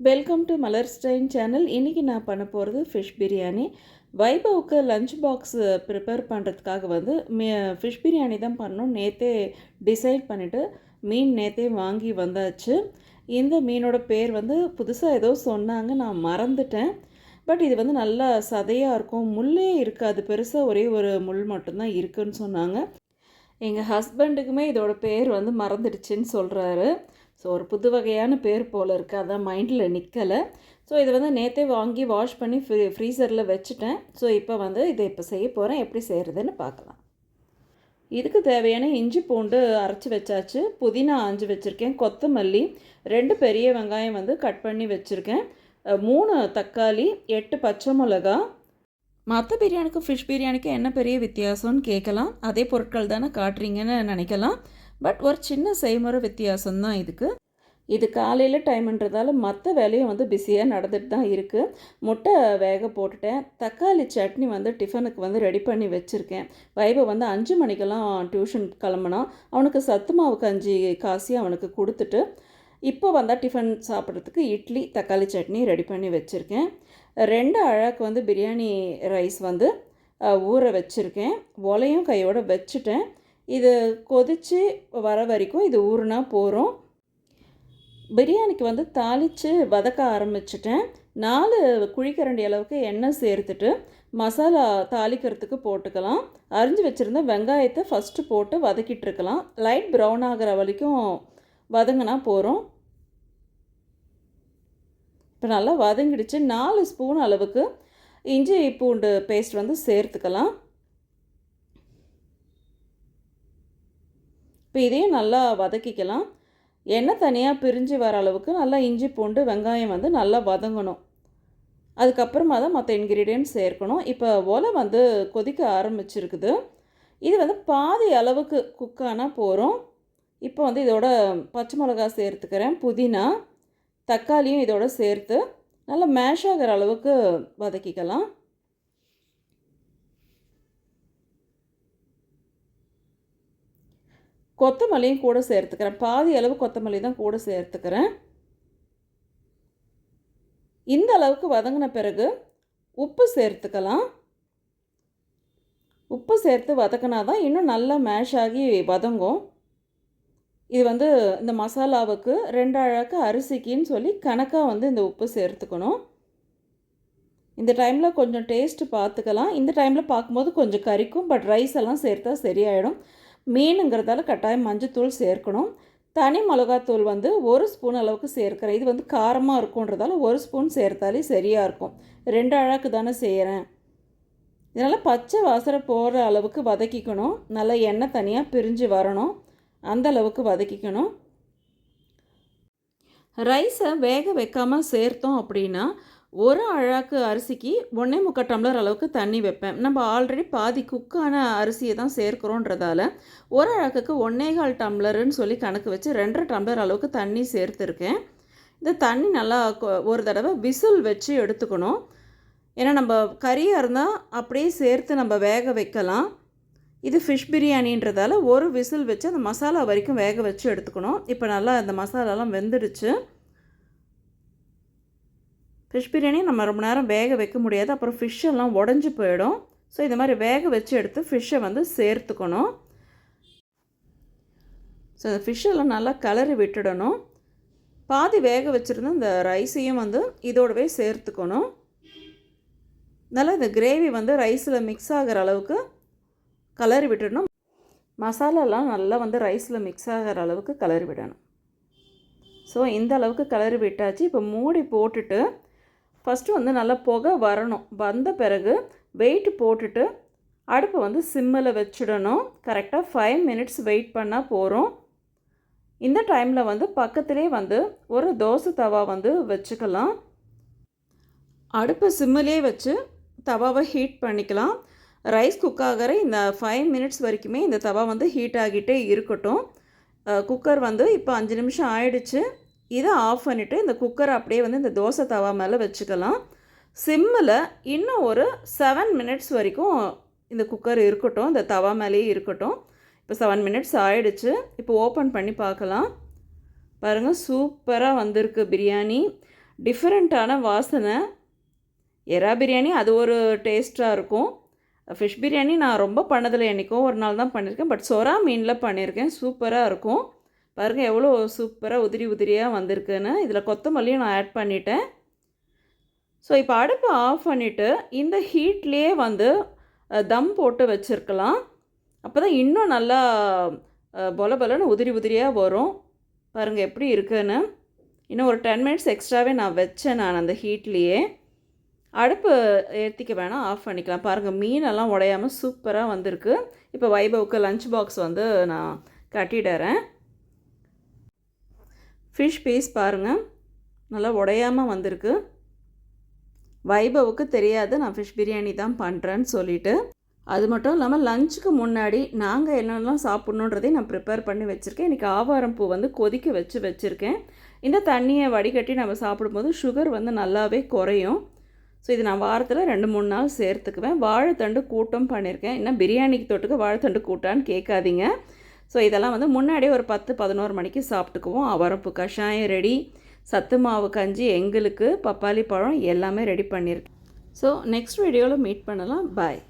Welcome to Malar stain channel இன்றைக்கி நான் பண்ண போகிறது ஃபிஷ் பிரியாணி வைபவுக்கு லஞ்ச் பாக்ஸ் ப்ரிப்பேர் பண்ணுறதுக்காக வந்து ஃபிஷ் பிரியாணி தான் பண்ணணும். நேற்றே டிசைட் பண்ணிவிட்டு மீன் நேற்றே வாங்கி வந்தாச்சு. இந்த மீனோட பேர் வந்து புதுசாக ஏதோ சொன்னாங்க நான் மறந்துட்டேன். பட் இது வந்து நல்லா சதையாக இருக்கும். முள்ளே இருக்காது. பெருசாக ஒரே ஒரு முள் மட்டும்தான் இருக்குன்னு சொன்னாங்க. எங்கள் ஹஸ்பண்டுக்குமே இதோட பேர் வந்து மறந்துடுச்சுன்னு சொல்கிறாரு ஸோ ஒரு புது வகையான பேர் போல் இருக்குது அதான் மைண்டில் நிற்கலை ஸோ இதை வந்து நேற்றே வாங்கி வாஷ் பண்ணி ஃப்ரீ ஃப்ரீசரில் வச்சுட்டேன். ஸோ இப்போ வந்து இதை இப்போ செய்ய போகிறேன் எப்படி செய்கிறதுன்னு பார்க்கலாம். இதுக்கு தேவையான இஞ்சி பூண்டு அரைச்சி வச்சாச்சு. புதினா ஆஞ்சு வச்சுருக்கேன். கொத்தமல்லி ரெண்டு பெரிய வெங்காயம் வந்து கட் பண்ணி வச்சுருக்கேன். மூணு தக்காளி எட்டு பச்சை மிளகா. மற்ற பிரியாணிக்கும் ஃபிஷ் பிரியாணிக்கும் என்ன பெரிய வித்தியாசம்னு கேட்கலாம். அதே பொருட்கள் தானே காட்டுறீங்கன்னு நினைக்கலாம். பட் ஒரு சின்ன செய்முறை வித்தியாசம்தான் இதுக்கு. இது காலையில் டைம்ன்றதால மற்ற வேலையும் வந்து பிஸியாக நடந்துட்டு தான் இருக்குது முட்டை வேக போட்டுட்டேன். தக்காளி சட்னி வந்து டிஃபனுக்கு வந்து ரெடி பண்ணி வச்சுருக்கேன். வைபை வந்து அஞ்சு மணிக்கெல்லாம் டியூஷன் கிளம்புனா அவனுக்கு சத்து மாவு கஞ்சி காசி அவனுக்கு கொடுத்துட்டு இப்போ வந்தால் டிஃபன் சாப்பிட்றதுக்கு இட்லி தக்காளி சட்னி ரெடி பண்ணி வச்சுருக்கேன். ரெண்டு அழகு வந்து பிரியாணி ரைஸ் வந்து ஊற வச்சுருக்கேன். ஒலையும் கையோடு வச்சுட்டேன். இது கொதித்து வர வரைக்கும் இது ஊறுனா போகிறோம் பிரியாணிக்கு வந்து தாளித்து வதக்க ஆரம்பிச்சிட்டேன். நாலு குழிக்கரண்டி அளவுக்கு எண்ணெய் சேர்த்துட்டு மசாலா தாளிக்கிறதுக்கு போட்டுக்கலாம். அரிஞ்சு வச்சுருந்த வெங்காயத்தை ஃபஸ்ட்டு போட்டு வதக்கிட்டு இருக்கலாம். லைட் ப்ரௌன் ஆகிற வரைக்கும் வதங்கினா போகிறோம் இப்போ நல்லா வதங்கிடுச்சு. நாலு ஸ்பூன் அளவுக்கு இஞ்சி பூண்டு பேஸ்ட் வந்து சேர்த்துக்கலாம். இப்போ இதையும் நல்லா வதக்கிக்கலாம். எண்ணெய் தனியாக பிரிஞ்சு வர அளவுக்கு நல்லா இஞ்சி பூண்டு வெங்காயம் வந்து நல்லா வதங்கணும். அதுக்கப்புறமா தான் மற்ற இன்க்ரீடியன்ட்ஸ் சேர்க்கணும். இப்போ ஒலை வந்து கொதிக்க ஆரம்பிச்சிருக்குது. இது வந்து பாதி அளவுக்கு குக்கானால் போகிறோம் இப்போ வந்து இதோட பச்சை மிளகா சேர்த்துக்கிறேன் புதினா தக்காளியும் இதோட சேர்த்து நல்லா மேஷ் ஆகிற அளவுக்கு வதக்கிக்கலாம். கொத்தமல்லியும் கூட சேர்த்துக்கிறேன். பாதி அளவு கொத்தமல்லி தான் கூட சேர்த்துக்கிறேன். இந்த அளவுக்கு வதங்கின பிறகு உப்பு சேர்த்துக்கலாம். உப்பு சேர்த்து வதக்கினா தான் இன்னும் நல்லா மேஷ் ஆகி வதங்கும். இது வந்து இந்த மசாலாவுக்கு ரெண்டு அழகு அரிசிக்குன்னு சொல்லி கணக்காக வந்து இந்த உப்பு சேர்த்துக்கணும். இந்த டைமில் கொஞ்சம் டேஸ்ட்டு பார்த்துக்கலாம். இந்த டைமில் பார்க்கும்போது கொஞ்சம் கறிக்கும் பட் ரைஸ் எல்லாம் சேர்த்தா சரியாயிடும். மீனுங்கிறதால கட்டாயம் மஞ்சத்தூள் சேர்க்கணும். தனி மிளகாத்தூள் வந்து ஒரு ஸ்பூன் அளவுக்கு சேர்க்குறேன். இது வந்து காரமாக இருக்குன்றதால ஒரு ஸ்பூன் சேர்த்தாலே சரியாக இருக்கும். ரெண்டு அழகு தானே செய்கிறேன் இதனால் பச்சை வாசனை போகிற அளவுக்கு வதக்கிக்கணும். நல்லா எண்ணெய் தனியாக பிரிஞ்சு வரணும். அந்த அளவுக்கு வதக்கிக்கணும். ரைஸை வேக வைக்காமல் சேர்த்தோம் அப்படின்னா ஒரு அழாக்கு அரிசிக்கு ஒன்றே முக்கால் டம்ளர் அளவுக்கு தண்ணி வைப்பேன். நம்ம ஆல்ரெடி பாதி குக்கான அரிசியை தான் சேர்க்குறோன்றதால ஒரு அழகுக்கு ஒன்னேகால் டம்ளருன்னு சொல்லி கணக்கு வச்சு ரெண்டரை டம்ளர் அளவுக்கு தண்ணி சேர்த்துருக்கேன். இந்த தண்ணி நல்லா ஒரு தடவை விசில் வச்சு எடுத்துக்கணும். ஏன்னா நம்ம கறியாக இருந்தால் அப்படியே சேர்த்து நம்ம வேக வைக்கலாம். இது ஃபிஷ் பிரியாணின்றதால ஒரு விசில் வச்சு அந்த மசாலா வரைக்கும் வேக வச்சு எடுத்துக்கணும். இப்போ நல்லா அந்த மசாலாலாம் வெந்துடுச்சு. ஃபிஷ் பிரியாணி நம்ம ரொம்ப நேரம் வேக வைக்க முடியாது. அப்புறம் ஃபிஷ்ஷெல்லாம் எல்லாம் உடஞ்சி போயிடும். ஸோ இந்த மாதிரி வேக வச்சு எடுத்து ஃபிஷ்ஷை வந்து சேர்த்துக்கணும். ஸோ இந்த ஃபிஷ்ஷெல்லாம் நல்லா கலரி விட்டுடணும். பாதி வேக வச்சுருந்த இந்த ரைஸையும் வந்து இதோடவே சேர்த்துக்கணும். நல்லா இந்த கிரேவி வந்து ரைஸில் மிக்ஸ் ஆகிற அளவுக்கு கலரி விட்டுடணும். மசாலாலாம் நல்லா வந்து ரைஸில் மிக்ஸ் ஆகிற அளவுக்கு கலரி விடணும். ஸோ இந்த அளவுக்கு கலரி விட்டாச்சு. இப்போ மூடி போட்டுட்டு ஃபஸ்ட்டு வந்து நல்லா புகை வரணும். வந்த பிறகு வெயிட் போட்டுட்டு அடுப்பை வந்து சிம்மில் வச்சிடணும். கரெக்டாக ஃபைவ் மினிட்ஸ் வெயிட் பண்ணால் போகிறோம் இந்த டைமில் வந்து பக்கத்திலே வந்து ஒரு தோசை தவா வந்து வச்சுக்கலாம். அடுப்பை சிம்மிலே வச்சு தவாவை ஹீட் பண்ணிக்கலாம். ரைஸ் குக் ஆகிற இந்த ஃபைவ் மினிட்ஸ் வரைக்குமே இந்த தவா வந்து ஹீட் ஆகிட்டே இருக்கட்டும். குக்கர் வந்து இப்போ அஞ்சு நிமிஷம் ஆயிடுச்சு. இதை ஆஃப் பண்ணிவிட்டு இந்த குக்கரை அப்படியே வந்து இந்த தோசை தவா மேலே வச்சுக்கலாம். சிம்மில் இன்னும் ஒரு செவன் மினிட்ஸ் வரைக்கும் இந்த குக்கர் இருக்கட்டும் இந்த தவா மேலேயே இருக்கட்டும். இப்போ செவன் மினிட்ஸ் ஆயிடுச்சு. இப்போ ஓப்பன் பண்ணி பார்க்கலாம். பாருங்கள் சூப்பராக வந்திருக்கு பிரியாணி. டிஃப்ரெண்ட்டான வாசனை. எறா பிரியாணி அது ஒரு டேஸ்ட்டாக இருக்கும். ஃபிஷ் பிரியாணி நான் ரொம்ப பண்ணதில்லை என்றைக்கோ ஒரு நாள் தான் பண்ணியிருக்கேன். பட் சொரா மீனில் பண்ணியிருக்கேன். சூப்பராக இருக்கும். பாருங்கள் எவ்வளோ சூப்பராக உதிரி உதிரியாக வந்திருக்குன்னு. இதில் கொத்தமல்லியும் நான் ஆட் பண்ணிட்டேன். ஸோ இப்போ அடுப்பை ஆஃப் பண்ணிவிட்டு இந்த ஹீட்லேயே வந்து தம் போட்டு வச்சுருக்கலாம். அப்போ தான் இன்னும் நல்லா பொல பொலன்னு உதிரி உதிரியாக வரும். பாருங்கள் எப்படி இருக்குன்னு. இன்னும் ஒரு டென் மினிட்ஸ் எக்ஸ்ட்ராவே நான் வச்சேன் நான் அந்த ஹீட்லேயே அடுப்பு ஏற்றிக்க வேணாம் ஆஃப் பண்ணிக்கலாம். பாருங்கள் மீனெல்லாம் உடையாமல் சூப்பராக வந்திருக்கு. இப்போ வைபவுக்கு லஞ்ச் பாக்ஸ் வந்து நான் கட்டிடுறேன். ஃபிஷ் பீஸ் பாருங்கள் நல்லா உடையாமல் வந்திருக்கு. வைபவுக்கு தெரியாது. நான் ஃபிஷ் பிரியாணி தான் பண்ணுறேன்னு சொல்லிவிட்டு அது மட்டும் இல்லாமல் லஞ்சுக்கு முன்னாடி நாங்கள் என்னென்னலாம் சாப்பிட்ணுன்றதையும் நான் ப்ரிப்பேர் பண்ணி வச்சுருக்கேன். இன்றைக்கி ஆவாரம் பூ வந்து கொதிக்க வச்சு வச்சுருக்கேன். இந்த தண்ணியை வடிகட்டி நம்ம சாப்பிடும்போது சுகர் வந்து நல்லாவே குறையும். ஸோ இது நான் வாரத்தில் ரெண்டு மூணு நாள் சேர்த்துக்குவேன். வாழைத்தண்டு கூட்டம் பண்ணியிருக்கேன் இன்னும் பிரியாணிக்கு தொட்டுக்க வாழைத்தண்டு கூட்டான்னு கேட்காதீங்க. ஸோ இதெல்லாம் வந்து முன்னாடியே ஒரு பத்து பதினோரு மணிக்கு சாப்பிட்டுக்குவோம். அவரப்பு கஷாயம் ரெடி. சத்து மாவு கஞ்சி எங்களுக்கு பப்பாளி பழம் எல்லாமே ரெடி பண்ணியிருக்கேன் ஸோ நெக்ஸ்ட் வீடியோவில் மீட் பண்ணலாம். பாய்